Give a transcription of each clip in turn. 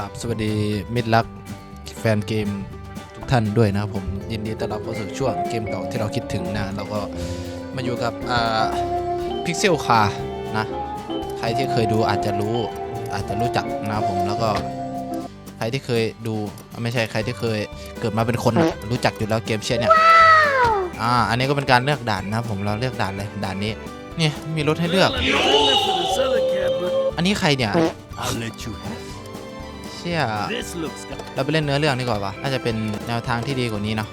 รับสวัสดีมิตรรักแฟนเกมทุกท่านด้วยนะครับผมยินดีต้อนรับเข้าสู่ช่วงเกมเก่าที่เราคิดถึงนะเราก็มาอยู่กับอ่าพิกเซลคานะใครที่เคยดูอาจจะรู้อาจจะรู้จักนะครับผมแล้วก็ใครที่เคยดูไม่ใช่ใครที่เคยเกิดมาเป็นคนรู้จักอยู่แล้วเกมเช่นเนี่ยอ่าอันนี้ก็เป็นการเลือกด่านนะครับผมเราเลือกด่านเลยด่านนี้นี่มีรถให้เลือก อันนี้ใครเนี่ย ชี่ย this looks good. เราไปเล่นเนื้อเรื่องดีกว่าวะน่าจะเป็นแนวทางที่ดีกว่านี้เนาะ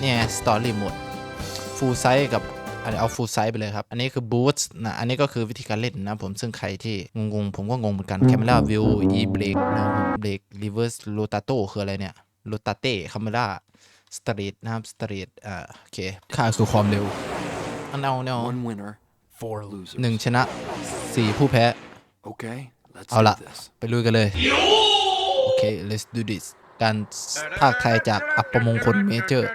เนี่ยสตอรี่โหมดฟูลไซส์กับอันนี้เอาฟูลไซส์ไปเลยครับ อันนี้คือบูสต์นะอันนี้ก็คือวิธีการเล่นนะผมซึ่งใครที่งงๆ ผมก็งงเหมือนกันแคม e ราวิวอีเบรกนะครับเบรกรีเวิร์สโรตาโตคืออะไรเนี่ยโรตาเต้คาเมราสตรีทนะครับสตรีทอ่าโอเคค่าสู่ความเร็วอันเอาแนว One winner, four losers. หนึ่งชนะสี่ผู้แพ้ Okay, let's เอา do ละ this. ไปลุยกันเลย โอเค let's do this การภาคไทยจากอัปปมงคลเมเจอร์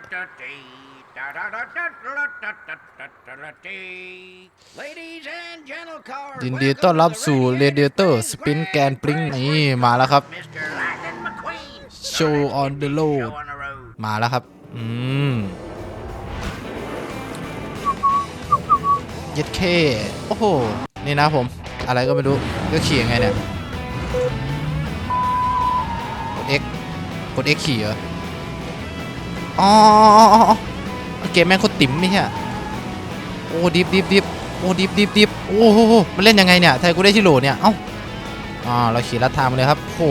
ยินดีต้อนรับสู่ Radiator Spin แกนปริ้งนี่มาแล้วครับ Show on the road มาแล้วครับ อืมเย็ดเค โอ้โห นี่นะผม อะไรก็ไม่รู้ ก็ขี่ยังไงเนี่ยกด X กด X ขี่เหรอ อ๋อเกมแม่งโคตรติ๋มไม่ใช่โอ้ดิฟดิฟดิฟโอ้ดิฟดิฟดิฟโอ้โหมันเล่นยังไงเนี่ยไทยกูได้ที่โหลเนี่ย เอ้าอ่าเราขี่ลัดทางมาเลยครับโห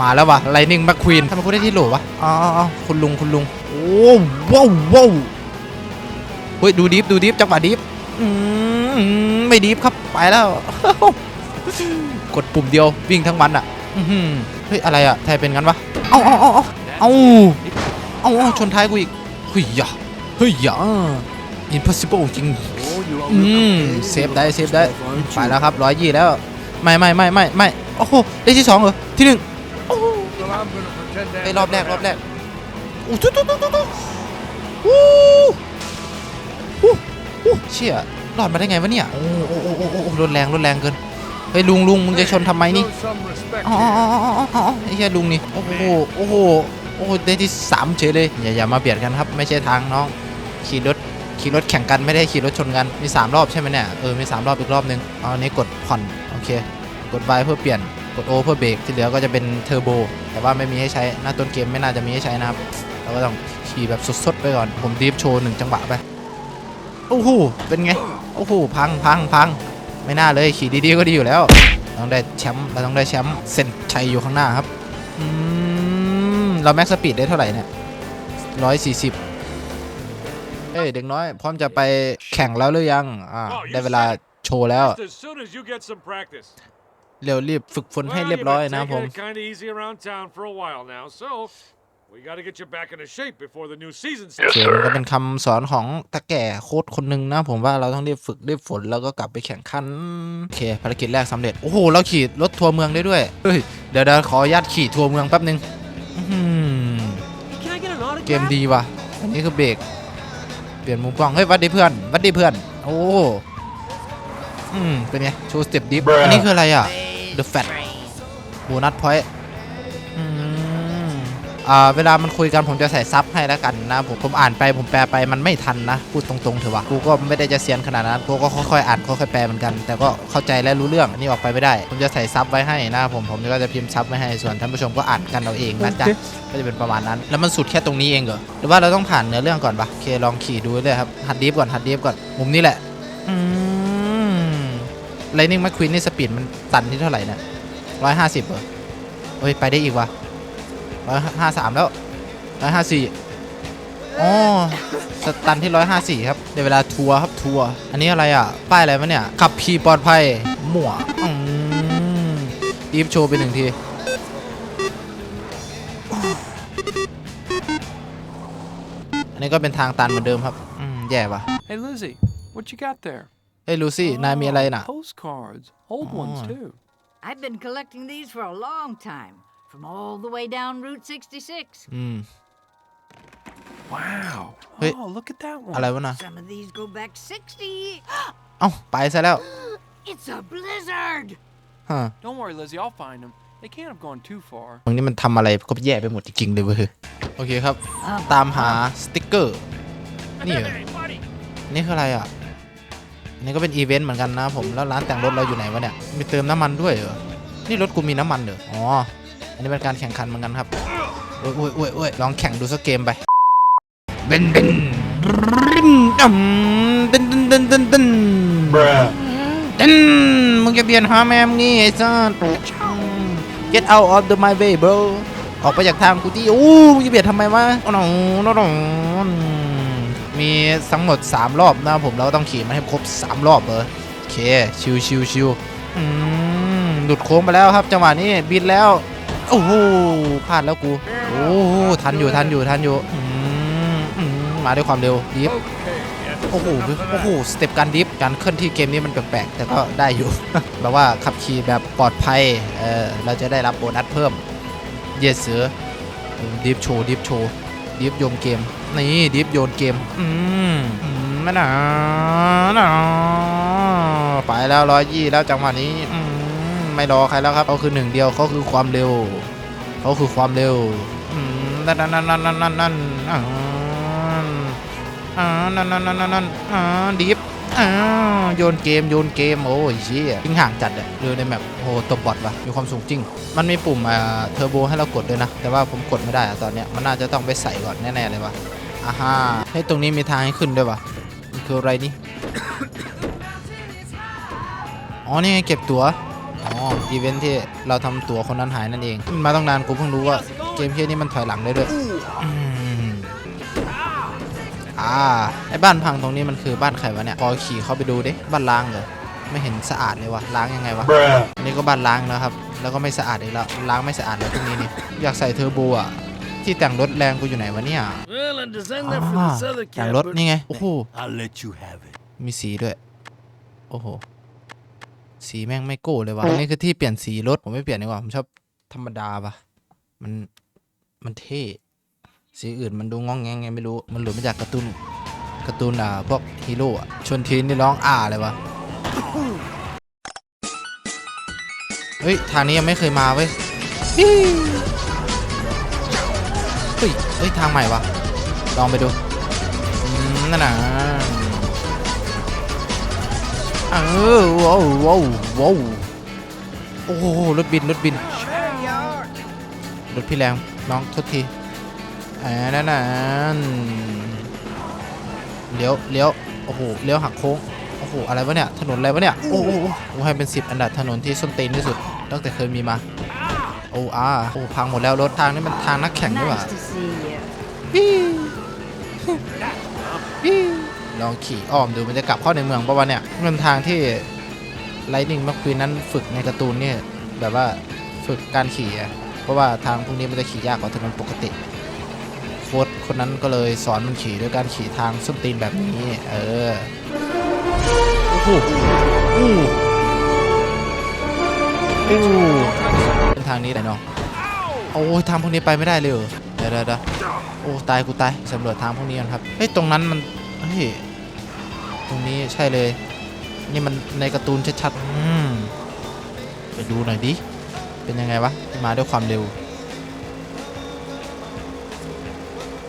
มาแล้ววะไลนิ่งแมคควีนทำไมกูได้ที่โหลวะอ๋อคุณลุงคุณลุงโอ้ว้าวว้าวเฮ้ยดูดิฟดูดิฟจังหวะดิฟอืมไม่ดิฟครับไปแล้ว กดปุ่มเดียววิ่งทั้งวันอะอื เฮ้ยอะไรอะไทยเป็นงั้นวะเอาเอาเอาเอาเอาเอาชนท้ายกูอีกเฮ้ยย่าเฮ้ยย่า impossible จริงอืมเซฟได้เซฟได้ไปแล้วครับร้อยยี่แล้วไม่ไม่ไม่ไม่ไม่โอ้โหได้ที่สองเหรอที่หนึ่งโอ้โหไอ้รอบแรกรอบแรกโอ้ตุ๊ตุ๊ตุ๊ตุ๊ตุ๊วู้วู้วู้เชี่ยรอดมาได้ไงวะเนี่ยโอ้โอ้โอ้โอ้โอ้โอ้รถแรงรถแรงเกิน เฮ้ยลุงลุงมึงจะชนทำไมนี่อ๋ออ๋ออ๋ออ๋ออ๋อไอ้เหี้ยลุงนี่ โอ้โห โอ้โห โอ้โห ได้ที่สามเฉยเลย อย่าอย่ามาเบียดกันครับ ไม่ใช่ทางน้อง ขี่รถ ขี่รถแข่งกันไม่ได้ขี่รถชนกัน มี3รอบใช่ไหมเนี่ย เออ มี3รอบอีกรอบนึงเอาอันนี้กดผ่อน โอเค กด Y เพื่อเปลี่ยน กด O เพื่อเบรก ที่เหลือก็จะเป็นเทอร์โบ แต่ว่าไม่มีให้ใช้ หน้าต้นเกมไม่น่าจะมีให้ใช้นะครับ เราก็ต้องขี่แบบสดๆไปก่อน ผมดริฟต์โชว์หนึ่งจังหวะไป โอ้โห เป็นไง โอ้โห พังพังพัง ไม่น่าเลยขี่ดีๆก็ดีอยู่แล้วเราต้องได้แชมป์เราต้องได้แชมป์เส้นชัยอยู่ข้างหน้าครับอืมเราแม็กซ์สปีดได้เท่าไหร่เนี่ยร้อยสี่สิบเฮ้ยเด็กน้อย พร้อมจะไปแข่งแล้วหรือยังอ่า Oh, you ได้เวลาโชว์แล้ว Just as soon as you get some practice. เร็วรีบฝึกฝนให้ Well, เรียบ you've ร้อย been นะครับผม taking it kind of easy around town for a while now, so we got to get you back into shape before the new season โอ starts. เคมันก็เป็นคำสอนของตาแก่โค้ดคนหนึ่งนะ ผมว่าเราต้องรีบฝึกรีบฝนแล้วก็กลับไปแข่งขันโอเคภารกิจแรกสำเร็จ โอ้โห เราขี่รถทัวร์เมืองได้ด้วยเฮ้ยเดี๋ยวเดี๋ยวขออนุญาตขี่ทัวร์เมืองแป๊บนึงอื้อหือ Can I get an autograph? เกมดีว่ะ อันนี้คือเบรก เปลี่ยนมุมกล้อง เฮ้ยหวัดดีเพื่อนหวัดดีเพื่อน โอ้ อืม เป็นไงโชว์สเต็ปดิฟอันนี้คืออะไรอะ The Fat โบนัสพอยต์อืมอ่า เวลามันคุยกันผมจะใส่ซับให้แล้วกันนะผมผมอ่านไปผมแปลไปมันไม่ทันนะพูดตรงๆเถอะวะกูก็ไม่ได้จะเซียนขนาดนั้นกูก็ค่อยๆอ่านค่อยๆแปลเหมือนกัน แต่ก็เข้าใจและรู้เรื่องอันนี้ออกไปไม่ได้ ผมจะใส่ซับไว้ให้นะผมผมก็จะพิมพ์ซับไว้ให้ส่วนท่านผู้ชมก็อ่านกันเอาเองนะจ๊ะก็จะเป็นประมาณนั้น แล้วมันสุดแค่ตรงนี้เองเหรอหรือว่าเราต้องผ่านเนื้อเรื่องก่อนปะโอเคลองขี่ดูเลยครับหัดดีฟก่อนหัดดีฟก่อนมุมนี้แหละอืมไลนิ่งแมคควีนนี่สปีดมันตันที่เท่าไหร่เนี่ยร้อยห้าสิบเหรอเฮ้ยไปได้อีกวะ ร้อยห้าสามแล้วร้อยห้าสี่อ๋อสตันที่ร้อยห้าสี่ครับในเวลาทัวร์ครับทัวร์อันนี้อะไรอะ ป้ายอะไรวะเนี่ย ขับขี่ปลอดภัยมั่วอืมดีฟโชว์ไปหนึ่งที อันนี้ก็เป็นทางตันเหมือนเดิมครับ อืม แย่ปะ Hey, Lizzie, what you got there? เฮ้ยลูซี่นายมีอะไรน่ะ Postcards. Old ones, Oh. too. I've been collecting these for a long time, from all the way down Route 66. อืม Wow. Hey. Oh, look at that one. อะไรวะน่ะ Some of these go back 60. เอ้าไปซะแล้ว It's a blizzard! ฮะ Don't worry, Lizzie, I'll find them. They can't have gone too far. มึงนี่มันทำอะไรก็แย่ไปหมดจริงๆเลยเว้ย โอเคครับ ตามหาสติกเกอร์ นี่เหรอ นี่คืออะไรอะ อันนี้ก็เป็นอีเวนต์เหมือนกันนะผม แล้วร้านแต่งรถเราอยู่ไหนวะเนี่ย มีเติมน้ำมันด้วยเหรอ นี่รถกูมีน้ำมันเหรอ อ๋อ อันนี้เป็นการแข่งขันเหมือนกันครับโอ้ยโอ้ยโอ้ยโอ้ยลองแข่งดูสักเกมไปเบนเบนริมดำตึนตึนตึนตึนตึนตึนมึงจะเบียนหาแม่มงนี่ไอ้สัส get out of the my way bro ออกไปจากทางกูที่อู้มึงจะเบียดทำไมวะโอ้โหโอ้โหมีทั้งหมด 3 รอบนะผมเราก็ต้องขี่มันให้ครบ 3 รอบเลยโอเค ชิวชิวชิวหลุดโค้งไปแล้วครับจังหวะนี้บินแล้ว โอ้โหพลาดแล้วกู โอ้โหทันอยู่ทันอยู่ทันอยู่อืมมาด้วยความเร็วดิฟโอ้โหโอ้โหสเต็ปการดิฟการเคลื่อนที่เกมนี้มันแปลกๆแต่ก็ได้อยู่ แบบว่าขับขี่แบบปลอดภัยเออเราจะได้รับโบนัสเพิ่ม เยสเสือดิฟโชว์ดิฟโชว์ดิฟโยนเกม นี่ดิฟโยนเกม อืมไม่หนาหนาไปแล้วร้อยยี่แล้วจังหวะนี้อื ไม่รอใครแล้วครับเขาคือหนึ่งเดียวเขาคือความเร็วเขาคือความเร็วนั่นนั่นนั่นนั่นนั่นนั่นอ่าอ่านั่นนั่นนั่นนั่นนั่นอ่าดิฟอ่าโยนเกมโยนเกมโอ้ยเชี่ยทิ้งห่างจัดเลยดูในแมปโอ้ตบบอทว่ะมีความสูงจริง มันมีปุ่มอ่าเทอร์โบให้เรากดด้วยนะ แต่ว่าผมกดไม่ได้อะตอนเนี้ยมันน่าจะต้องไปใส่ก่อนแน่ๆเลยว่ะอ่าฮะให้ตรงนี้มีทางให้ขึ้นด้วยว่ะมันคืออะไรนี่อ๋อนี่ไงเก็บตั๋ว อ๋ออีเวนท์ที่เราทำตั๋วคนนั้นหายนั่นเองมันมาตั้งนานกูเพิ่งรู้ว่าเกมเพี้ยนี้มันถอยหลังได้ด้วยอืมอ่าไอ้บ้านพังตรงนี้มันคือบ้านใครวะเนี่ยพอขี่เข้าไปดูดิบ้านล้างเหรอไม่เห็นสะอาดเลยวะล้างยังไงวะอันนี่ก็บ้านล้างนะครับ แล้วก็ไม่สะอาดอีกแล้วล้างไม่สะอาดแล้วตรงนี้นี่อยากใส่เทอร์โบอะที่แต่งรถแรงกูอยู่ไหนวะเนี่ย Well, I designed อ่าแต่งรถนี่ไงโอ้โห I'll let you have it. มีสีด้วยโอ้โห สีแม่งไม่โก้เลยวะอันนี่คือที่เปลี่ยนสีรถผมไม่เปลี่ยนดีกว่าผมชอบธรรมดาปะมันมันเท่สีอื่นมันดูงองแงงไงไม่รู้มันหลุดมาจากการ์ตูนการ์ตูนอ่าพวกฮีโร่อะชนทีนนี่ร้องอ่าเลยวะเฮ้ยทางนี้ยังไม่เคยมาเว้ยฮิ้วเฮ้ยเฮ้ยทางใหม่วะลองไปดูอืมนั่นน่ะเออว้าวว้าวว้าวโอ้โหรถบินรถบินรถพี่แรงน้องโทษทีอ่านั่นน่ะเลี้ยวเลี้ยวโอ้โหเลี้ยวหักโค้งโอ้โหอะไรวะเนี่ยถนนอะไรวะเนี่ยโอ้โหโอ้ให้เป็นสิบอันดับถนนที่ส้นตีนที่สุดตั้งแต่เคยมีมาโอ้อาโอ้พังหมดแล้วรถทางนี่มันทางนักแข่งด้วยว่ะ ลองขี่อ้อมดูมันจะกลับเข้าในเมืองปะวะเนี่ยมันทางที่ไลนิ่งมัคควีนนั้นฝึกในการ์ตูนเนี่ยแบบว่าฝึกการขี่เพราะว่าทางพวกนี้มันจะขี่ยากกว่าถนนปกติโค้ดคนนั้นก็เลยสอนมันขี่ด้วยการขี่ทางส้นตีนแบบนี้ เออโอ้โหอู้อู้เป็นทางนี้ไหนเนาะโอ้ยทางพวกนี้ไปไม่ได้เลยเหรอเดี๋ยวเดี๋ยวเดี๋ยวโอ้ตายกูตายสำรวจทางพวกนี้กันครับเฮ้ยตรงนั้นมันเฮ้ย ตรงนี้ใช่เลย นี่มันในการ์ตูนชัดๆไปดูหน่อยดิ เป็นยังไงวะ มาด้วยความเร็ว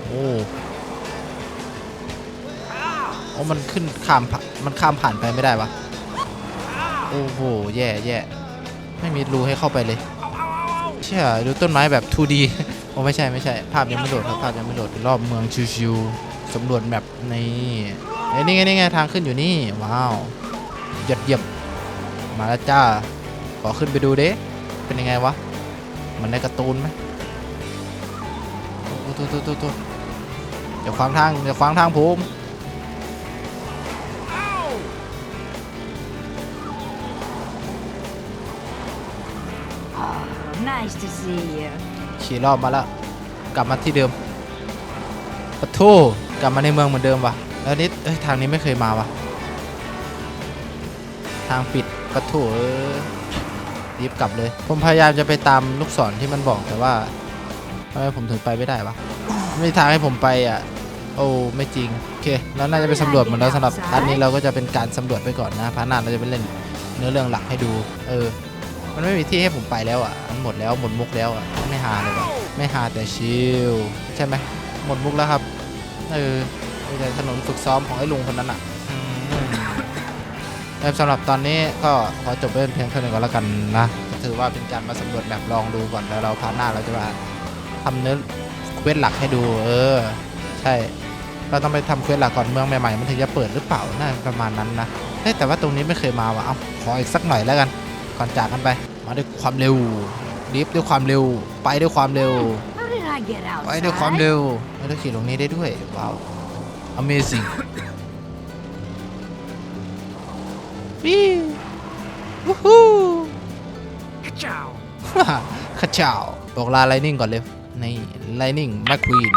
โอ้โอ้มันขึ้นข้ามผ่านมันข้ามผ่านไปไม่ได้วะ โอ้โห แย่แย่ไม่มีรูให้เข้าไปเลยเชื่อดูต้นไม้แบบ 2D โอ้ไม่ใช่ไม่ใช่ ภาพยังไม่โหลดครับภาพยังไม่โหลดรอบเมืองชิวๆสำรวจแมปนี่ อ้ยนี่ไงนี่ไงทางขึ้นอยู่นี่ ว้าวหยดเยียบมาแล้วจ้า ขอขึ้นไปดูเด้เป็นยังไงวะ มันในการ์ตูนไหมโอ้โหโตโตโตโตอย่าขวางทางอย่าขวางทางผม Oh, nice to see you. ขี่รอบมาแล้ว กลับมาที่เดิมปะโทกลับมาในเมืองเหมือนเดิมว่ะ แล้วนี่เอ้ยทางนี้ไม่เคยมาวะทางปิดปะโทเออรีบกลับเลย ผมพยายามจะไปตามลูกศรที่มันบอกแต่ว่าทำไมผมถึงไปไม่ได้วะไม่มีทางให้ผมไปอะ โอ้ไม่จริงโอเคแล้วน่าจะไปสำรวจหมดแล้วสำหรับพาร์ทนี้เราก็จะเป็นการสำรวจไปก่อนนะพาร์ทหน้าเราจะไปเล่นเนื้อเรื่องหลักให้ดู เออ มันไม่มีที่ให้ผมไปแล้วอะมันหมดแล้วหมดมุกแล้วอะไม่หาเลยวะไม่หาแต่ชิลใช่ไหมหมดมุกแล้วครับ เออ มีแต่ถนนฝึกซ้อมของไอ้ลุงคนนั้นอะอืมแล้วสำหรับตอนนี้ก็ขอจบไว้เป็นเพียงเท่านี้ก่อนแล้วกันนะถือว่าเป็นการมาสำรวจแบบลองดูก่อนแล้วเราพาร์ทหน้าเราจะมาทำเนื้อเควสหลักให้ดู เออ ใช่ เราต้องไปทำเควสหลักก่อนเมืองใหม่ๆมันถึงจะเปิดหรือเปล่าน่าประมาณนั้นนะเฮ้ยแต่ว่าตรงนี้ไม่เคยมาว่ะเอาขออีกสักหน่อยแล้วกันก่อนจากกันไป มาด้วยความเร็วดิฟด้วยความเร็ว ไปด้วยความเร็ว How did I get ไปด้วยความ outside? เร็วแล้วขี่ลงนี้ได้ด้วยว้าว amazing วิววู้ฮู้ Ka-chow! ข้าเจ้าบอกลาไลนิ่งก่อนเร็วนี่ไลนิ่งแมคควีน